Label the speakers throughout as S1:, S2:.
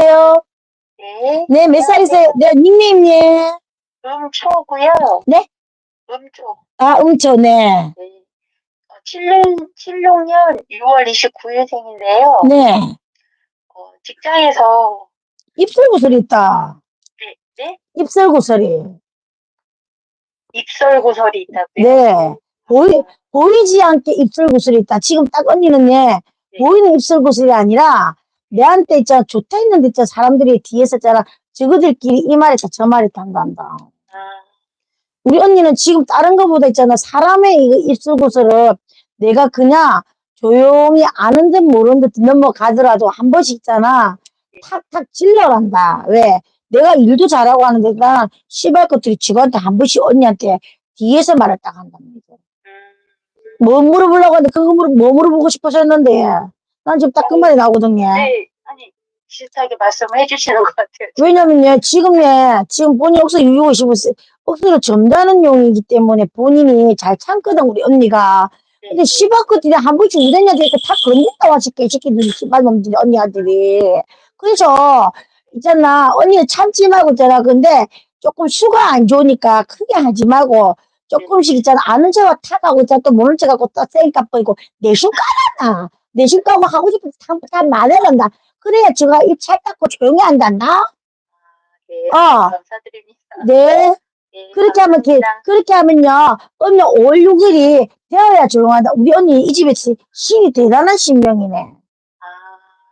S1: 안녕하세요.
S2: 네.
S1: 네, 몇 살이세요? 네, 닉네임, 예.
S2: 음초고요.
S1: 네?
S2: 음초.
S1: 아, 음초, 네.
S2: 네. 76, 76년 6월 29일생인데요.
S1: 네.
S2: 어, 직장에서
S1: 입술구슬 있다.
S2: 네, 네?
S1: 입술구슬이.
S2: 입설 고설이 있다고요.
S1: 네. 보이, 보이지 않게 입술구슬이 있다. 지금 딱 언니는 예,
S2: 네.
S1: 보이는 입술구슬이 아니라, 내한테 있잖아, 좋다 했는데 있잖아, 사람들이 뒤에서 있잖아, 저거들끼리 이 말했다, 저 말했다 한단다.
S2: 아,
S1: 우리 언니는 지금 다른 거보다 있잖아, 사람의 이거 입술구슬을 내가 그냥 조용히 아는 듯 모르는 듯 넘어가더라도 한 번씩 있잖아, 탁탁 질러란다. 왜? 내가 일도 잘하고 하는데 난 씨발 것들이 지구한테 한 번씩 언니한테 뒤에서 말을 딱 한답니다.
S2: 음,
S1: 뭐 물어보려고 하는데 그거 물어, 뭐 물어보고 싶어서 했는데 난 지금 딱그 말이 나오거든요.
S2: 네. 아니, 비슷하게 말씀해 주시는 것 같아요.
S1: 왜냐면 요, 지금 예, 지금 본인 억수 유효 25세, 억수로 점다는 용이기 때문에 본인이 잘 참거든, 우리 언니가.
S2: 네.
S1: 근데 것들이 한 번씩 우리 언니한테 이렇게 탁 건넨다 와서 개새끼들이 씨발 놈들이 언니한들이. 그래서, 있잖아, 언니는 참지 말고 있잖아. 근데 조금 수가 안 좋으니까 크게 하지 말고, 조금씩 있잖아. 아는 척하고 탁하고 있잖아. 또 모른 척하고 또 쌩까 버리고, 내숭 까란다. 내숭 까고 하고 싶은 다 말해란다. 그래야 제가 입찰 닦고 조용히 한단다.
S2: 네.
S1: 어.
S2: 감사드립니다.
S1: 네.
S2: 네,
S1: 그렇게 하면, 게,
S2: 감사합니다.
S1: 그렇게 하면요. 언니 5월 6일이 되어야 조용하다. 우리 언니 이 집에 시- 신이 대단한 신명이네.
S2: 아,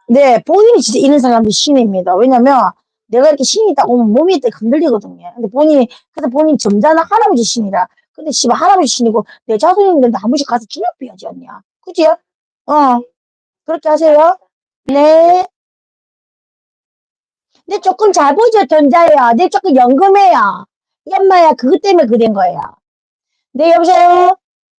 S1: 네, 본인이 진짜 이런 사람이 신입니다. 왜냐면 내가 이렇게 신이 딱 오면 몸이 이렇게 흔들리거든요. 근데 본인이, 그래서 본인 점잖은 할아버지 신이라. 근데 씨발 할아버지 신이고 내 자손인데 한 번씩 가서 기념비야지 언니야. 그지? 어. 그렇게 하세요. 네. 내 조금 잘 보이죠, 전자야. 내 조금 연금해요. 이 엄마야, 그것 때문에 그된 거예요. 네, 여보세요?